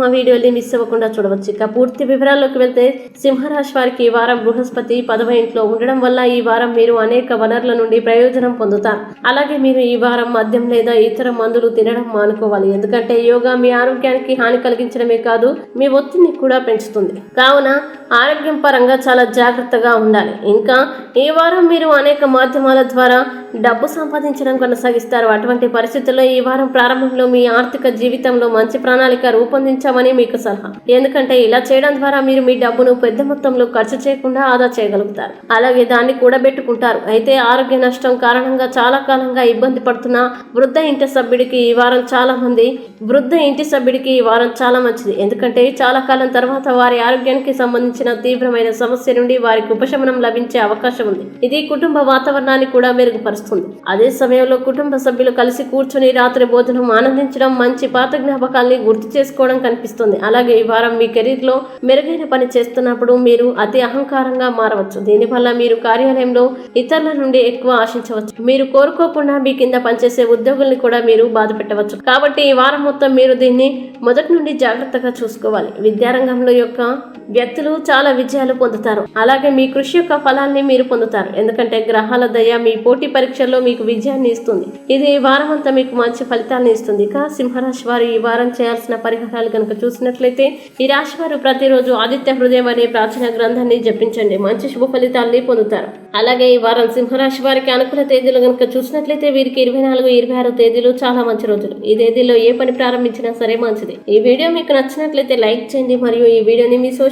మా వీడియోని మిస్ అవ్వకుండా చూడవచ్చు. ఇక పూర్తి వివరాల్లోకి వెళ్తే సింహరాశి వారికి ఈ వారం బృహస్పతి పదవ ఇంట్లో ఉండడం వల్ల ఈ వారం మీరు అనేక వనరుల నుండి ప్రయోజనం పొందుతారు. అలాగే మీరు ఈ వారం మద్యం లేదా ఇతర మందులు తినడం మానుకోవాలి. ఎందుకంటే యోగా మీ ఆరోగ్యానికి హాని కలిగించడమే కాదు మీ ఒత్తిడిని కూడా పెంచుతుంది. కావున ఆరోగ్యం పరంగా చాలా జాగ్రత్తగా ఉండాలి. ఇంకా ఈ వారం మీరు అనేక మాధ్యమాల ద్వారా డబ్బు సంపాదించడం కొనసాగిస్తారు. అటువంటి పరిస్థితుల్లో ఈ వారం ప్రారంభంలో మీ ఆర్థిక జీవితంలో మంచి ప్రణాళిక రూపొందించామని మీకు సలహా. ఎందుకంటే ఇలా చేయడం ద్వారా మీరు మీ డబ్బును పెద్ద మొత్తంలో ఖర్చు చేయకుండా ఆదా చేయగలుగుతారు. అలాగే దాన్ని కూడబెట్టుకుంటారు అయితే ఆరోగ్య నష్టం కారణంగా చాలా కాలంగా ఇబ్బంది పడుతున్న వృద్ధ ఇంటి సభ్యుడికి ఈ వారం చాలా మంది వృద్ధ ఇంటి సభ్యుడికి ఈ వారం చాలా మంచిది. ఎందుకంటే చాలా కాలం తర్వాత వారి ఆరోగ్యానికి సంబంధించిన తీవ్రమైన సమస్య నుండి వారికి ఉపశమనం లభించే అవకాశం ఉంది. ఇది కుటుంబ వాతావరణాన్ని కూడా మెరుగుపరుస్తుంది. అదే సమయంలో కుటుంబ సభ్యులు కలిసి కూర్చొని రాత్రి భోజనం ఆనందించడం మంచి పాత జ్ఞాపకాల్ని గుర్తు చేసుకోవడం కనిపిస్తుంది. అలాగే ఈ వారం మీ కెరీర్లో మెరుగైన పని చేస్తున్నప్పుడు మీరు అతి అహంకారంగా మారవచ్చు. దీనివల్ల మీరు కార్యాలయంలో ఇతరుల నుండి ఎక్కువ ఆశించవచ్చు. మీరు కోరుకోకుండా మీ కింద పనిచేసే ఉద్యోగుల్ని కూడా మీరు బాధ పెట్టవచ్చు. కాబట్టి ఈ వారం మొత్తం మీరు దీన్ని మొదటి నుండి జాగ్రత్తగా చూసుకోవాలి. విద్యారంగంలో యొక్క వ్యక్తులు చాలా విజయాలు పొందుతారు. అలాగే మీ కృషి యొక్క ఫలాన్ని మీరు పొందుతారు. ఎందుకంటే గ్రహాల దయ మీ పోటీ పరీక్షల్లో మీకు విజయాన్ని ఇస్తుంది. ఇది ఈ వారం అంతా మీకు మంచి ఫలితాలను ఇస్తుంది. ఇక సింహరాశి వారు ఈ వారం చేయాల్సిన పరిహారాలు కనుక చూసినట్లయితే ఈ రాశి వారు ప్రతిరోజు ఆదిత్య హృదయం అనే ప్రాచీన గ్రంథాన్ని జపించండి. మంచి శుభ ఫలితాలని పొందుతారు. అలాగే ఈ వారం సింహరాశి వారికి అనుకూల తేదీలు కనుక చూసినట్లయితే వీరికి ఇరవై నాలుగు ఇరవై ఆరు తేదీలు చాలా మంచి రోజులు. ఈ తేదీలో ఏ పని ప్రారంభించినా సరే మంచిది. ఈ వీడియో మీకు నచ్చినట్లయితే లైక్ చేయండి. మరియు ఈ వీడియోని మీ సోషల్